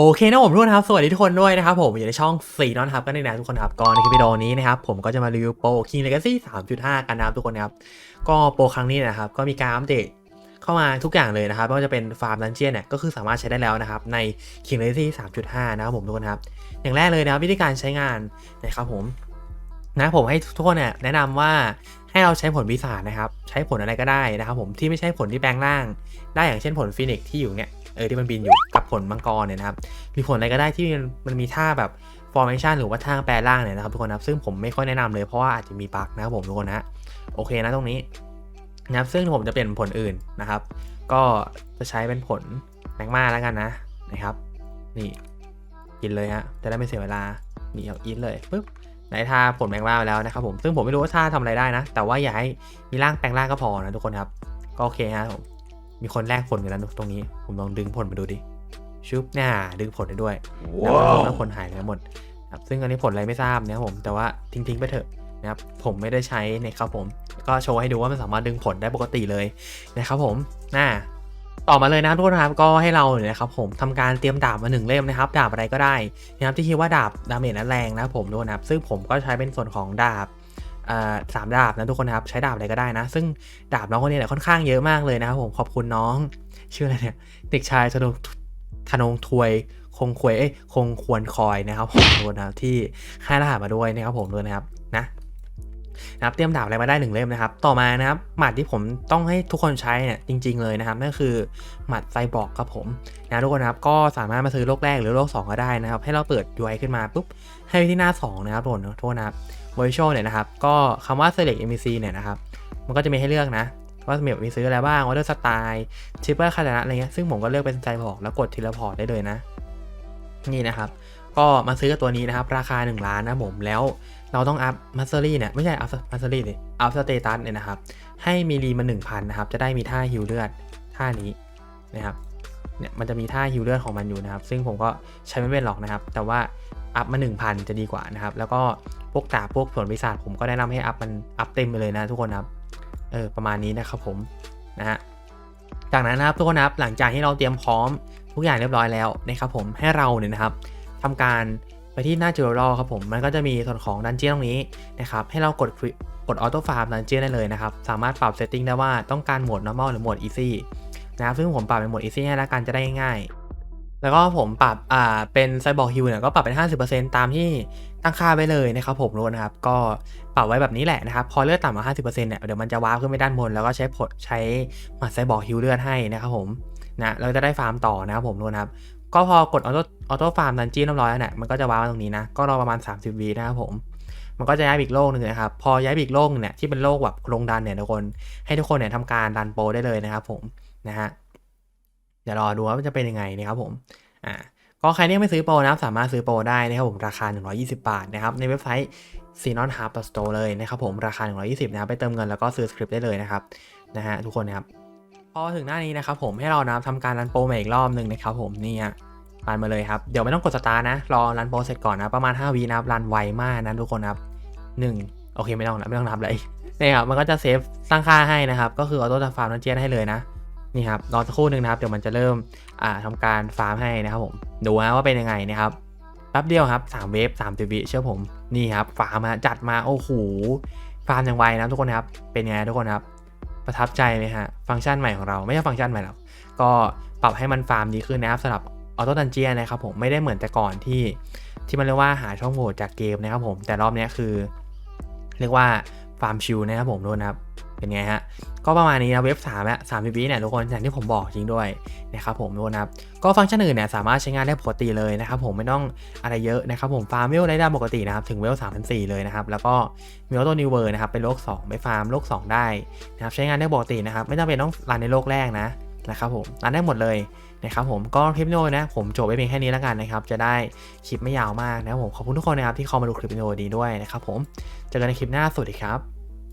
โอเคนะผมทุกคนครับ สวัสดีทุกคนด้วยนะครับผมอยู่ในช่องสีนอนครับก็ในนะทุกคนครับก็ในคลิปวิดีโอนี้นะครับผมก็จะมารีวิวโปร King Legacy 3.5 กันนะครับทุกคนนะครับ ก็โปรครั้งนี้นะครับ ก็มีการอัปเดตเข้ามาทุกอย่างเลยนะครับไม่ว่าจะเป็นฟาร์มดันเจียนเนี่ยก็คือสามารถใช้ได้แล้วนะครับ ใน King Legacy 3.5 นะครับผมทุกคนครับ อย่างแรกเลยนะครับวิธีการใช้งานนะครับผมนะผมให้ทุกคนเนี่ยแนะนำว่าให้เราใช้ผลวิสานะครับ ใช้ผลอะไรก็ได้นะครับผมที่ไม่ใช่ผลที่แปลงร่าง ได้อย่างเช่นผลฟินิกที่อยู่เนี่ย เออที่มันบินอยู่กับผลมังกรเนี่ยนะครับมีผลอะไรก็ได้ที่มันมีท่าแบบ formation หรือว่าท่าแปลร่างเนี่ยนะครับทุกคนนะครับซึ่งผมไม่ค่อยแนะนำเลยเพราะว่าอาจจะมีบั๊กนะครับผมทุกคนนะโอเคนะตรงนี้นะครับซึ่งผมจะเปลี่ยนผลอื่นนะครับ ก็จะใช้เป็นผลแมกมาแล้วกันนะนะครับ นี่กินเลยฮะจะได้ไม่เสียเวลานี่เอาอินเลยปึ๊บได้ท่าผลแมกมาไปแล้วนะครับผมซึ่งผมไม่รู้ว่าท่าทำอะไรได้นะ แต่ว่าอย่าให้มีร่างแปลงร่างก็พอนะทุกคนครับ ก็โอเคฮะผม มีคนแลกผลกันแล้วตรงนี้ ผมลองดึงผลมาดูดิชุบหน้าดึงผลได้ด้วยแล้วก็แล้วผลหายไปหมดครับซึ่งอันนี้ผลอะไรไม่ทราบนะครับผมแต่ว่าทิ้งๆไปเถอะนะครับผมไม่ได้ใช้นะครับผมก็โชว์ให้ดูว่ามันสามารถดึงผลได้ปกติเลยนะครับผมหน้าต่อมาเลยนะทุกคนนะครับก็ให้เราเนี่ยนะครับผมทำการเตรียมดาบมาหนึ่งเล่มนะครับ ดาบอะไรก็ได้นะครับที่คิดว่าดาบดาเมจนั้นแรงนะครับผมทุกคนนะครับซึ่งผมก็ใช้เป็นส่วนของดาบอ่า สามดาบนะทุกคนนะครับ ใช้ดาบอะไรก็ได้นะ ซึ่งดาบน้องคนนี้เนี่ยค่อนข้างเยอะมากเลยนะครับผมขอบคุณน้อง ชื่ออะไรเนี่ยเด็กชายธนงธนงทวยคงควยเอ้ยคงควรคอยนะครับผมทุกคนนะที่ให้รหัสมาด้วยนะครับผมด้วยนะครับนะ นะครับเตรียมดาบอะไรมาได้หนึ่งเล่มนะครับต่อมานะครับหมัดที่ผมต้องให้ทุกคนใช้เนี่ยจริง ๆเลยนะครับนั่นคือหมัดไซบอร์กครับผมนะทุกคนนะครับก็สามารถมาซื้อโลกแรกหรือโลก 2 ก็ได้นะครับ ให้เราเปิดยูไอขึ้นมาปุ๊บให้ไปที่หน้า 2 นะครับทุกคนโทษนะครับ virtual เนี่ยนะครับก็คำว่า select MVC เนี่ยนะครับมันก็จะมีให้เลือกนะว่ามีแบบมีซื้ออะไรบ้างวอเตอร์สไตล์ชิปเปอร์คาร์ดอะไรเงี้ยซึ่งผมก็เลือกเป็นไซบอร์กแล้วกดทีละพอร์ตได้เลยนะ นี่นะครับ ก็มาซื้อกับตัวนี้นะครับ ราคา 1 ล้านนะผมแล้วเราต้องอัพมัสเซอรี่เนี่ยไม่ใช่อัพมัสเซอรี่เลยอัพสเตตัสเนี่ยนะครับ ให้มีรีมา1,000นะครับ จะได้มีท่าฮิวเลือดท่านี้นะครับเนี่ยมันจะมีท่าฮิวเลือดของมันอยู่นะครับ ซึ่งผมก็ใช้ไม่เป็นหรอกนะครับ แต่ว่าอัพมา 1,000 จะดีกว่านะครับ แล้วก็พวกดาบพวกผลวิสาจผมก็แนะนำให้อัพมันอัพเต็มไปเลยนะทุกคนครับเออประมาณนี้นะครับผมนะฮะจากนั้นนะครับทุกคนครับหลังจากที่เราเตรียมพร้อมทุกอย่างเรียบร้อยแล้วนะครับผมให้เราเนี่ยนะครับ ทำการไปที่หน้าจูโรครับผม มันก็จะมีส่วนของดันเจี้ยนตรงนี้นะครับ ให้เรากดกดออโต้ฟาร์มดันเจี้ยนได้เลยนะครับ สามารถปรับเซตติ้งได้ว่าต้องการโหมด normal หรือโหมด easy นะครับ ซึ่งผมปรับเป็นโหมด easy ให้แล้วกันจะได้ง่ายแล้วก็ผมปรับ อ่า เป็นไซบอร์ฮิวเนี่ยก็ปรับเป็น 50%ตามที่ตั้งค่าไว้เลยนะครับผมรู้นะครับ ก็ปรับไว้แบบนี้แหละนะครับ พอเลือดต่ำกว่า50%เนี่ย เดี๋ยวมันจะวาร์ปขึ้นไปด้านบน แล้วก็ใช้ผลใช้หมัดไซบอร์ฮิวเลือดให้นะครับผม นะ เราจะได้ฟาร์มต่อนะครับผมรู้นะครับ ก็พอกดออโต้ออโต้ฟาร์มดันจี้เรียบร้อยแล้วเนี่ยมันก็จะว้าร์ปมาตรงนี้นะ ก็รอประมาณ 30วินะครับผม มันก็จะย้ายอีกโลกหนึ่งนะครับ พอย้ายอีกโลกนึงเนี่ยที่เป็นโลกแบบลงดันเนี่ยทุกคน ให้ทุกคนเนี่ยทำการดันโปรได้เลยนะครับผมนะฮะ เดี๋ยวรอดูว่ามันจะเป็นยังไงนะครับผม อ่า ก็ใครที่ยังไม่ซื้อโปรนะครับสามารถซื้อโปรได้นะครับผมราคา 120 บาทนะครับในเว็บไซต์ c n o n h u b Store เลยนะครับผมราคา 120 นะครับไปเติมเงินแล้วก็ซื้อสคริปต์ได้เลยนะครับนะฮะทุกคนนะครับ พอถึงหน้านี้นะครับผมให้เรานะครับทำการรันโปรใหม่อีกรอบหนึ่งนะครับผมนี่ฮะรันมาเลยครับ เดี๋ยวไม่ต้องกดสตาร์นะ รอรันโปรเสร็จก่อนนะ ประมาณ 5วินะครับรันไวมากนะทุกคนครับ1โอเคไม่ต้องนะไม่ต้องนับเลยนี่ครับมันก็จะเซฟตั้งค่าให้นะครับ ก็คือออโต้ฟาร์มนันเจียนให้เลยนะนี่ครับรอสักครู่หนึ่งนะครับเดี๋ยวมันจะเริ่มอ่าทำการฟาร์มให้นะครับผมดูนะว่าเป็นยังไงนะครับแป๊บเดียวครับ3เวฟ3ติวิเชื่อผมนี่ครับฟาร์มมาจัดมาโอ้โหฟาร์มอย่างไวนะทุกคนครับเป็นยังไงทุกคนครับ ประทับใจไหมฮะ ฟังก์ชันใหม่ของเราไม่ใช่ฟังก์ชันใหม่หรอกก็ปรับให้มันฟาร์มดีขึ้นนะครับสำหรับออโต้ดันเจียนะครับผมไม่ได้เหมือนแต่ก่อนที่ที่มันเรียกว่าหาช่องโหว่จากเกมนะครับผมแต่รอบนี้คือ เรียกว่าฟาร์มชิลนะครับผมทุกคนครับ เป็นไงฮะ ก็ประมาณนี้นะเว็บ3และ3 วิเนี่ยทุกคนอย่างที่ผมบอกจริงด้วยนะครับผมทุกคนครับ ก็ฟังก์ชันอื่นเนี่ยสามารถใช้งานได้ปกติเลยนะครับผมไม่ต้องอะไรเยอะนะครับผมฟาร์มเวลได้ได้ปกตินะครับถึงเวล3,400เลยนะครับแล้วก็มีออโต้นิวเวอร์นะครับเป็นโลก 2 ไปฟาร์มโลก 2 ได้นะครับใช้งานได้ปกตินะครับไม่จำเป็นต้องรันในโลกแรกนะนะครับผมรันได้หมดเลยนะครับผมก็คลิปวิดีโอนะผมจบไปเพียงแค่นี้แล้วกันนะครับ จะได้คลิปไม่ยาวมากนะครับผมขอบคุณทุกคนนะครับที่เข้ามาดูคลิปวิดีโอดีด้วยนะครับผมเจอกันในคลิปหน้าสวัสดีครับ